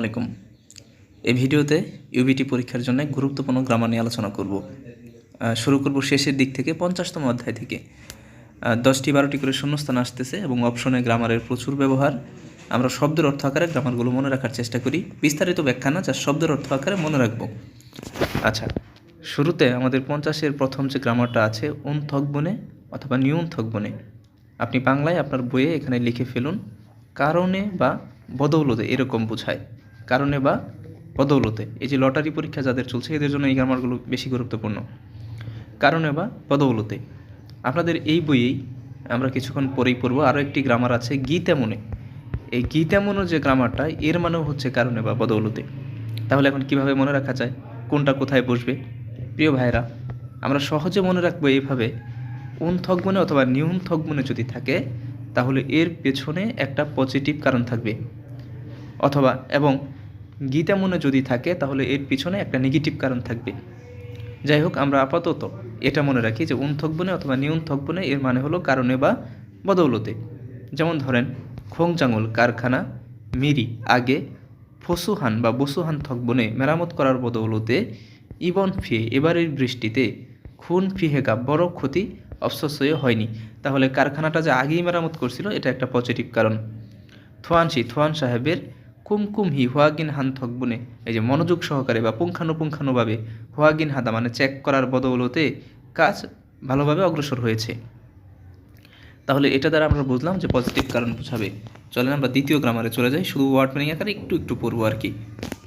আলাইকুম। এই ভিডিওতে ইউবিটি পরীক্ষার জন্য গুরুত্বপূর্ণ গ্রামার নিয়ে আলোচনা করব। শুরু করব শেষের দিক থেকে পঞ্চাশতম অধ্যায় থেকে। দশটি বারোটি করে শূন্যস্থান আসতেছে এবং অপশনে গ্রামারের প্রচুর ব্যবহার। আমরা শব্দের অর্থ আকারে গ্রামারগুলো মনে রাখার চেষ্টা করি। বিস্তারিত ব্যাখ্যা না যা শব্দের অর্থ আকারে মনে রাখব। আচ্ছা শুরুতে আমাদের পঞ্চাশের প্রথম যে গ্রামারটা আছে উন থকবনে অথবা নিউন থকবনে আপনি বাংলায় আপনার বইয়ে এখানে লিখে ফেলুন, কারণে বা বদৌলতে এরকম বোঝায়। কারণে বা বদৌলতে। এই যে লটারি পরীক্ষা যাদের চলছে, এদের জন্য এই গ্রামারগুলো বেশি গুরুত্বপূর্ণ। কারণে বা বদৌলতে। আপনাদের এই বইয়েই আমরা কিছুক্ষণ পরেই পড়ব। আরও একটি গ্রামার আছে গীতেমনে এই গীতেমনও যে গ্রামারটা, এর মানেও হচ্ছে কারণে বা বদৌলতে। তাহলে এখন কীভাবে মনে রাখা যায়? কোনটা কোথায় বসবে? প্রিয় ভাইরা আমরা সহজে মনে রাখব এইভাবে উন থকবনে অথবা নিউন থকবনে যদি থাকে, তাহলে এর পেছনে একটা পজিটিভ কারণ থাকবে। অথবা, এবং গীতা মনে যদি থাকে, তাহলে এর পিছনে একটা নেগেটিভ কারণ থাকবে। যাই হোক, আমরা আপাতত এটা মনে রাখি যে উন থকবনে অথবা নিউন থকবনে এর মানে হলো কারণে বা বদৌলতে। যেমন ধরেন খোংজাঙ্গল কারখানা, মিরি, আগে ফসুহান বা বসুহান থকবনে মেরামত করার বদৌলতে ইবন ফিয়ে এবারের বৃষ্টিতে খুন ফিহেগা বড় ক্ষতি অবশ্যই হয়নি। তাহলে কারখানাটা যে আগেই মেরামত করছিল, এটা একটা পজিটিভ কারণ। থোয়ানসি, থোয়ান সাহেবের কুমকুম হি হোয়াগিন হান থকবনে এই যে মনোযোগ সহকারে বা পুঙ্খানুপুঙ্খানুভাবে হোয়াগিন হাদা মানে চেক করার বদৌলতে কাজ ভালোভাবে অগ্রসর হয়েছে। তাহলে এটা দ্বারা আমরা বুঝলাম যে পজিটিভ কারণ বোঝাবে। চলেন আমরা দ্বিতীয় গ্রামারে চলে যাই। শুধু ওয়ার্ড মিনিং আকারে একটু একটু পড়ব আর কি।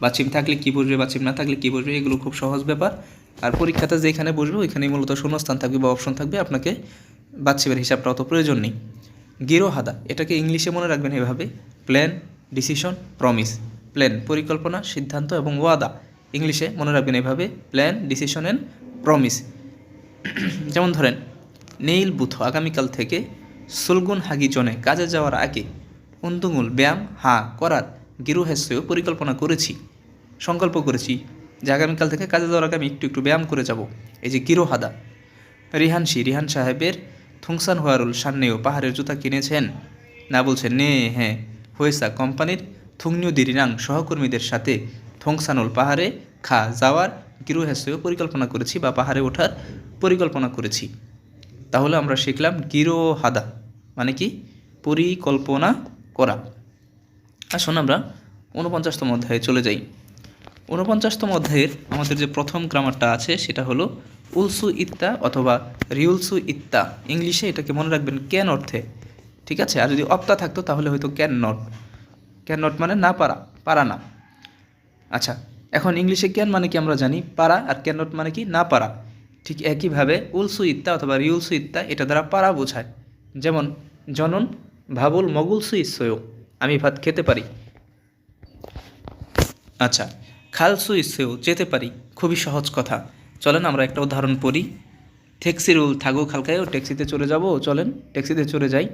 বাচিম থাকলে কী বসবে বাচিম না থাকলে কী বসবে এগুলো খুব সহজ ব্যাপার। আর পরীক্ষাতে যেখানে বসবে ওইখানেই মূলত শূন্যস্থান থাকবে বা অপশন থাকবে, আপনাকে বাচ্চিমের হিসাবটা অত প্রয়োজন নেই। গিরো হাদা, এটাকে ইংলিশে মনে রাখবেন এভাবে প্ল্যান ডিসিশন প্রমিস প্ল্যান পরিকল্পনা, সিদ্ধান্ত এবং ওয়াদা। ইংলিশে মনে রাখবেন এভাবে প্ল্যান ডিসিশন অ্যান্ড প্রমিস যেমন ধরেন, নেইল বুথ আগামীকাল থেকে সুলগুন হাগিজনে কাজে যাওয়ার আগে উন্দুঙুল ব্যায়াম, হা, করার গিরুহেস্যও পরিকল্পনা করেছি, সংকল্প করেছি যে আগামীকাল থেকে কাজে যাওয়ার আগে আমি একটু একটু ব্যায়াম করে যাব। এই যে গিরোহাদা রিহানসি রিহান সাহেবের থুংসান হোয়ারুল সান্নেও পাহাড়ের জুতা কিনেছেন। না বলছেন, নে হ্যাঁ। হয়েসা কোম্পানির থুংনিউ দিরিনাং সহকর্মীদের সাথে থংসানুল পাহাড়ে খা যাওয়ার গিরোহেস্যও পরিকল্পনা করেছি বা পাহাড়ে ওঠার পরিকল্পনা করেছি। তাহলে আমরা শিখলাম গিরো হাদা মানে কি? পরিকল্পনা করা। আসুন আমরা ঊনপঞ্চাশতম অধ্যায়ে চলে যাই। ঊনপঞ্চাশতম অধ্যায়ের আমাদের যে প্রথম গ্রামারটা আছে, সেটা হলো উলসু ইত্তা অথবা রিউলসু ইত্তা। ইংলিশে এটাকে মনে রাখবেন ক্যান অর্থে? ঠিক আছে? আর যদি অপ্তা থাকতো, তাহলে হয়তো ক্যান নট ক্যান নট মানে না পারা পারা না। আচ্ছা এখন ইংলিশে ক্যান মানে কি আমরা জানি? পারা, আর ক্যান নট মানে কি? না পারা। ঠিক একইভাবে উলসু ইত্তা অথবা রিউলসু ইত্তা, এটা দ্বারা পারা বোঝায়। যেমন, জনন ভাবুল মগুলসু ইসয় আমি ভাত খেতে পারি। আচ্ছা খালসু ইসেও যেতে পারি। খুবই সহজ কথা। চলেন আমরা একটা উদাহরণ পড়ি। ট্যাক্সি রুল থাকো খালকায়ও ট্যাক্সিতে চলে যাব, চলেন। ট্যাক্সিতে চলে যাই।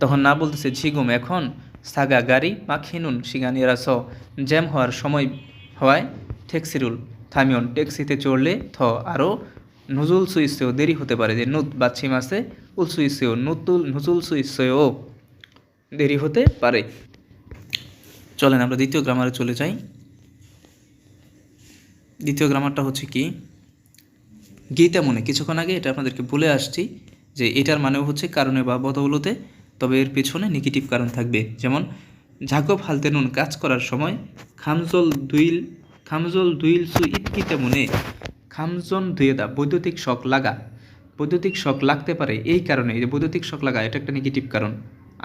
তখন না বলতেছে ঝিগুম এখন? সাগা গাড়ি মাখিনুন সিগানিয়ারা স জ্যাম হওয়ার সময় হওয়ায় ট্যাক্সি রুল থামিয়ন ট্যাক্সিতে চড়লে থ আরও নজুল সুইসেও দেরি হতে পারে যে নুত বাচ্ছিম আছে, উল সুইসেও নুতুল, নুজুল সুইসেও দেরি হতে পারে। চলেন আমরা দ্বিতীয় গ্রামারে চলে যাই। দ্বিতীয় গ্রামারটা হচ্ছে কি? গীতা মনে কিছুক্ষণ আগে এটা আপনাদেরকে বলে আসছি যে এটার মানেও হচ্ছে কারণে বা বদৌলতে তবে এর পেছনে নেগেটিভ কারণ থাকবে। যেমন ঝাকব হালতে নুন কাজ করার সময় খামজল দুইল খামজল দুইল সু ইতকিতে মনে, খামজন দুয়েদা বৈদ্যুতিক শক লাগা। বৈদ্যুতিক শক লাগতে পারে এই কারণে যে বৈদ্যুতিক শক লাগা, এটা একটা নেগেটিভ কারণ।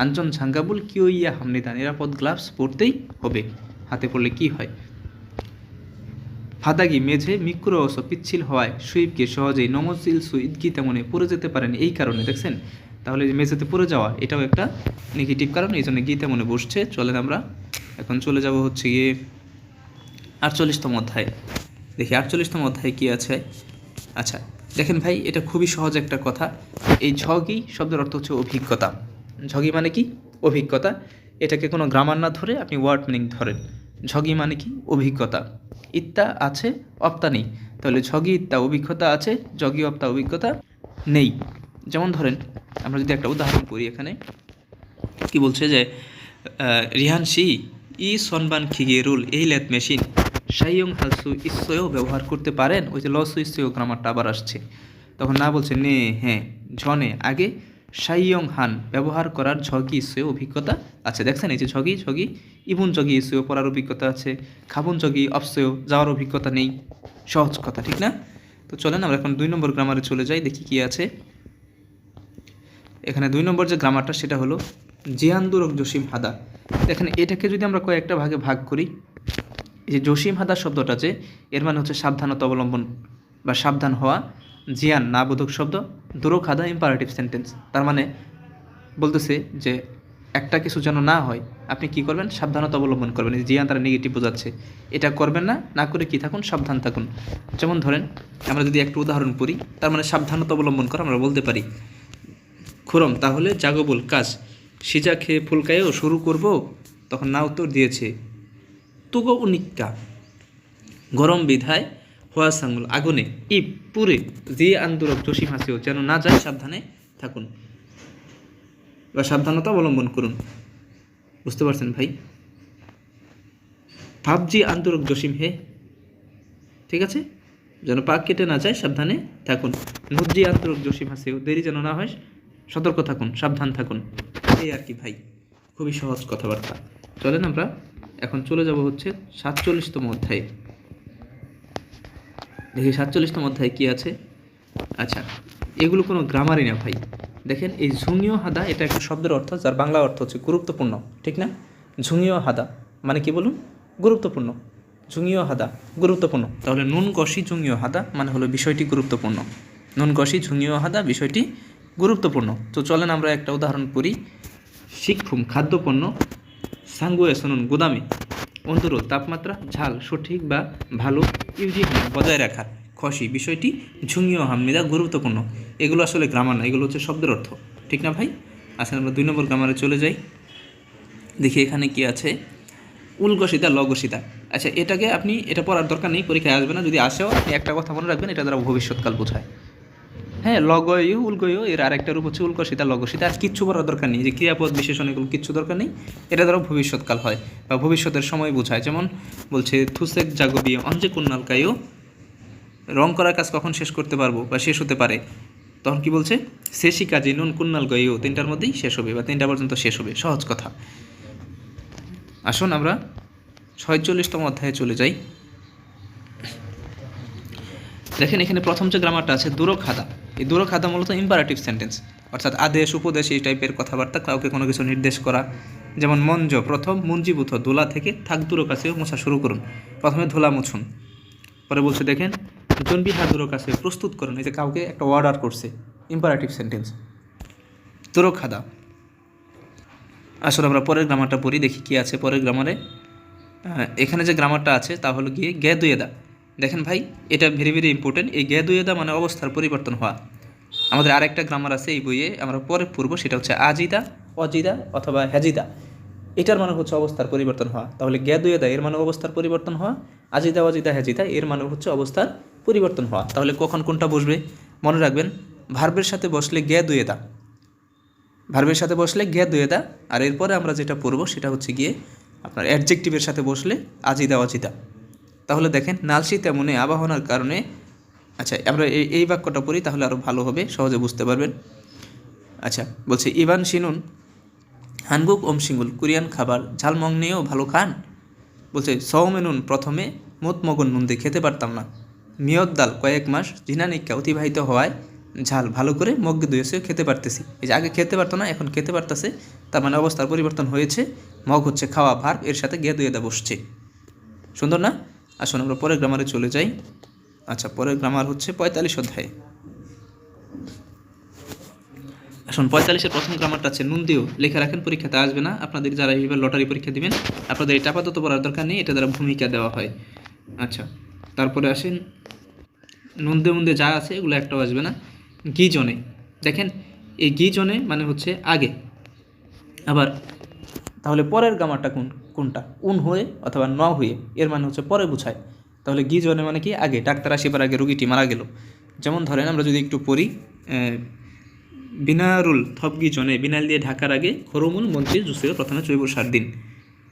আঞ্জন ঝাঙ্গাবুল কিও ইয়া হামনিদা নিরাপদ গ্লাভস পরতেই হবে, হাতে পড়লে কি হয়? ফাদাগি মেঝে মিক্রো অস পিচ্ছিল হওয়ায় সুইপকে সহজেই নমজিল সুইদগি তেমনে পড়ে যেতে পারেন এই কারণে, দেখছেন? তাহলে মেঝেতে পড়ে যাওয়া, এটাও একটা নেগেটিভ কারণ, এই জন্য গীতে মনে বসছে। চলেন আমরা, এখন চলে যাব হচ্ছে গিয়ে আটচল্লিশতম অধ্যায়। দেখি আটচল্লিশতম অধ্যায়ে কী আছে? আচ্ছা দেখেন ভাই, এটা খুবই সহজ একটা কথা। এই ঝগি শব্দের অর্থ হচ্ছে অভিজ্ঞতা। ঝগি মানে কি? অভিজ্ঞতা। এটাকে কোনো গ্রামার না ধরে আপনি ওয়ার্ড মিনিং ধরেন। ঝগি মানে কি? অভিজ্ঞতা। ইত্তা আছে, অপ্তা নেই। তাহলে ঝগি ইত্তা, অভিজ্ঞতা আছে জগি অপ্তা, অভিজ্ঞতা নেই। যেমন ধরেন, আমরা যদি একটা উদাহরণ করি এখানে, কি বলছে যে রিহান সি, ই সনবান খিগে রুল, এই ল্যাথ মেশিন, সাইয়ং হালসু ইসয়ও ব্যবহার করতে পারেন, ওই যে লসু ইসয়ও গ্রামারটা আবার আসছে। তখন না বলছে নে হ্যাঁ ঝনে আগে সাইয়ং হান, ব্যবহার করার ঝগি ইসয়ও অভিজ্ঞতা আছে। দেখছেন, এই যে ঝগি ঝগি, ইবুন জগি ইসয়ও পড়ার অভিজ্ঞতা আছে, খাবুন জগি অপসয়ও যাওয়ার অভিজ্ঞতা নেই, সহজ কথা, ঠিক না? তো চলেন, আমরা এখন দুই নম্বর গ্রামারে চলে যাই, দেখি কি আছে। এখানে দুই নম্বর যে গ্রামারটা সেটা হলো জিয়ান্দুরক জসিম হাদা। এখানে এটাকে যদি আমরা কয়েকটা ভাগে ভাগ করি যে জসিম হাদা শব্দটা যে, এর মানে হচ্ছে সাবধানতা অবলম্বন বা সাবধান হওয়া, জিয়ান না বোধক শব্দ, দুরক হাদা ইম্পারেটিভ সেন্টেন্স তার মানে বলতেছে যে, একটা কিছু যেন না হয়, আপনি কি করবেন? সাবধানতা অবলম্বন করবেন। জিয়ান তারা নেগেটিভ বোঝাচ্ছে। এটা করবেন না না করে কি থাকুন? সাবধান থাকুন। যেমন ধরেন, আমরা যদি একটা উদাহরণ পড়ি তার মানে সাবধানতা অবলম্বন করে আমরা বলতে পারি খুরম, তাহলে জাগবুল কাজ। সিজা খেয়ে ফুলকায়ও শুরু করব, তখন না উত্তর দিয়েছে, তুগো উনিক্কা, গরম বিধায় হোয়া সাঙ্গুল, আগুনে ই পুরে যে আন্দোলক জসিম হাসিও, যেন না যায় সাবধানে থাকুন। বা সাবধানতা অবলম্বন করুন। বুঝতে পারছেন ভাই? ভাবজি আন্দোলক জসিম হে, ঠিক আছে? যেন পাক কেটে না যায়, সাবধানে থাকুন। নুজি আন্তরক জসিম হাসিও, দেরি যেন না হয় সতর্ক থাকুন, সাবধান থাকুন। এই আর কি ভাই, খুবই সহজ কথাবার্তা। চলেন আমরা, এখন চলে যাব হচ্ছে সাতচল্লিশতম অধ্যায়ে। দেখি সাতচল্লিশতম অধ্যায় কি আছে? আচ্ছা এগুলো কোনো গ্রামারই না ভাই। দেখেন, এই ঝুঙিও হাদা, এটা একটা শব্দের অর্থ, যার বাংলা অর্থ হচ্ছে গুরুত্বপূর্ণ, ঠিক না? ঝুঙিও হাদা মানে কি বলুন? গুরুত্বপূর্ণ। ঝুঙিও হাদা, গুরুত্বপূর্ণ। তাহলে নুন কষি ঝুঙিও হাদা মানে হলো বিষয়টি গুরুত্বপূর্ণ। নুন কষি ঝুঙিও হাদা, বিষয়টি গুরুত্বপূর্ণ। তো চলেন আমরা একটা উদাহরণ করি। শিক্ষুম খাদ্যপণ্য শুনুন গুদামে। অন্তর তাপমাত্রা, ঝাল সঠিক বা ভালো ইউজি বজায় রাখার খসি বিষয়টি ঝুঙিও হামনিদা গুরুত্বপূর্ণ। এগুলো আসলে গ্রামার না, এগুলো হচ্ছে শব্দের অর্থ। ঠিক না ভাই? আসলে আমরা দুই নম্বর গ্রামারে চলে যাই। দেখি এখানে কি আছে। উলগসিতা লগসিতা। আচ্ছা এটাকে আপনি, এটা পড়ার দরকার নেই, পরীক্ষায় আসবে না। যদি আসেও, আপনি একটা কথা মনে রাখবেন, এটা দ্বারা ভবিষ্যৎকাল বোঝায়। হ্যাঁ লগয় উলগয় এর আরেকটা রূপ হচ্ছে উল্কসিতা লগসিতা আর কিচ্ছু করার দরকার নেই। যে ক্রিয়াপদ বিশেষণ এগুলো কিচ্ছু দরকার নেই। এটা দ্বারা ভবিষ্যৎকাল হয় বা ভবিষ্যতের সময় বোঝায়। যেমন বলছে, থুসেক জাগবি অঞ্জে কুন্নালকায়ও রং করার কাজ কখন শেষ করতে পারব বা শেষ হতে পারে? তখন কি বলছে? শেষই কাজে নুন কুন্নাল গয়েও তিনটার মধ্যেই শেষ হবে বা তিনটা পর্যন্ত শেষ হবে। সহজ কথা। আসুন আমরা ছয়চল্লিশতম অধ্যায়ে চলে যাই। দেখেন এখানে প্রথম যে গ্রামারটা আছে দূরক খাদা এই দূরক খাদা মূলত ইম্পারেটিভ সেন্টেন্স অর্থাৎ আদেশ, উপদেশ এই টাইপের কথাবার্তা, কাউকে কোনো কিছু নির্দেশ করা। যেমন মঞ্জ, প্রথম মঞ্জিবুথ দোলা থেকে থাক দূরক আছে মোছা শুরু করুন, প্রথমে ধোলা মুছুন। পরে বলছে, দেখেন জনবিহা দূরক কাছে প্রস্তুত করুন, এই যে কাউকে একটা অর্ডার করছে ইম্পারেটিভ সেন্টেন্স দূরক খাদা আসলে আমরা পরের গ্রামারটা পড়ি, দেখি কি আছে পরের গ্রামারে এখানে যে গ্রামারটা আছে, তা হলো গিয়ে গে দুয়েদা। দেখেন ভাই, এটা ভেরি ভেরি ইম্পর্টেন্ট এই গে দুয়েদা মানে অবস্থার পরিবর্তন হওয়া। আমাদের আরেকটা গ্রামার আছে এই বইয়ে, আমরা পরে পড়ব, সেটা হচ্ছে আজিদা, অজিদা অথবা হ্যাজিদা এটার মানে হচ্ছে অবস্থার পরিবর্তন হওয়া। তাহলে গে দুয়েদা এর মানে অবস্থার পরিবর্তন হওয়া, আজিদা, অজিদা হ্যাজিদা এর মানে হচ্ছে অবস্থার পরিবর্তন হওয়া। তাহলে কখন কোনটা বসবে? মনে রাখবেন ভার্বের সাথে বসলে গে দুয়েদা ভার্বের সাথে বসলে গে দুয়েদা আর এরপরে আমরা যেটা পড়ব, সেটা হচ্ছে গিয়ে আপনার অ্যাডজেক্টিভের সাথে বসলে আজিদা, অজিদা। তাহলে দেখেন নালসি তেমনে আবাহনার কারণে আচ্ছা আমরা এই এই বাক্যটা পড়ি, তাহলে আরও ভালো হবে, সহজে বুঝতে পারবেন। আচ্ছা বলছে ইভান শিনুন, হানগুক ওম সিঙ্গুল কোরিয়ান খাবার, ঝাল মং নিয়েও ভালো খান? বলছে সৌমেনুন প্রথমে মত মগন নুন দিয়ে খেতে পারতাম না। মিয়ত ডাল কয়েক মাস জিনানিকা অতিবাহিত হওয়ায় ঝাল ভালো করে মগ্গে দুয়েছেও খেতে পারতেছি। এই যে আগে খেতে পারতো না, এখন খেতে পারতেছে। তার মানে অবস্থার পরিবর্তন হয়েছে। মগ হচ্ছে খাওয়া ভার, এর সাথে গে দুয়েদা বসছে। সুন্দর না? আসুন, আমরা পরের গ্রামারে চলে যাই। আচ্ছা পরের গ্রামার হচ্ছে পঁয়তাল্লিশ অধ্যায়। আসুন, পঁয়তাল্লিশের প্রথম গ্রামারটা আছে, নুন দিও লেখা রাখেন, পরীক্ষাতে আসবে না। আপনাদের যারা এইবার লটারি পরীক্ষা দিবেন, আপনাদের এটা আপাতত পড়ার দরকার নেই, এটা দ্বারা ভূমিকা দেওয়া হয়। আচ্ছা তারপরে আসেন নন্দে মন্দে যা আছে, এগুলো একটাও আসবে না। গিজনে, দেখেন, এই গিজনে মানে হচ্ছে আগে। আবার তাহলে পরের গামারটা কোন, কোনটা? উন হয়ে অথবা ন হয়ে এর মানে হচ্ছে পরে বুঝায়। তাহলে গি জনে মানে কি? আগে ডাক্তার আসিবার আগে রুগীটি মারা গেল। যেমন ধরেন আমরা যদি একটু পড়ি বিনারুল থপগি জনে বিনাল দিয়ে ঢাকার আগে হরমুন মন্ত্রী জুসে প্রথমে চৈব সাত দিন।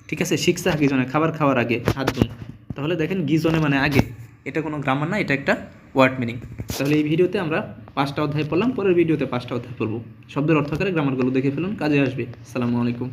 ঠিক আছে? শিখছে গিজনে খাবার খাওয়ার আগে হাত ধুন। তাহলে দেখেন গিজনে মানে আগে। এটা কোনো গ্রামার না, এটা একটা ওয়ার্ড মিনিং তাহলে এই ভিডিওতে আমরা পাঁচটা অধ্যায় পড়লাম, পরের ভিডিওতে পাঁচটা অধ্যায় পড়ব। শব্দের অর্থকারে গ্রামারগুলো দেখে ফেলুন, কাজে আসবে। সালামু আলাইকুম।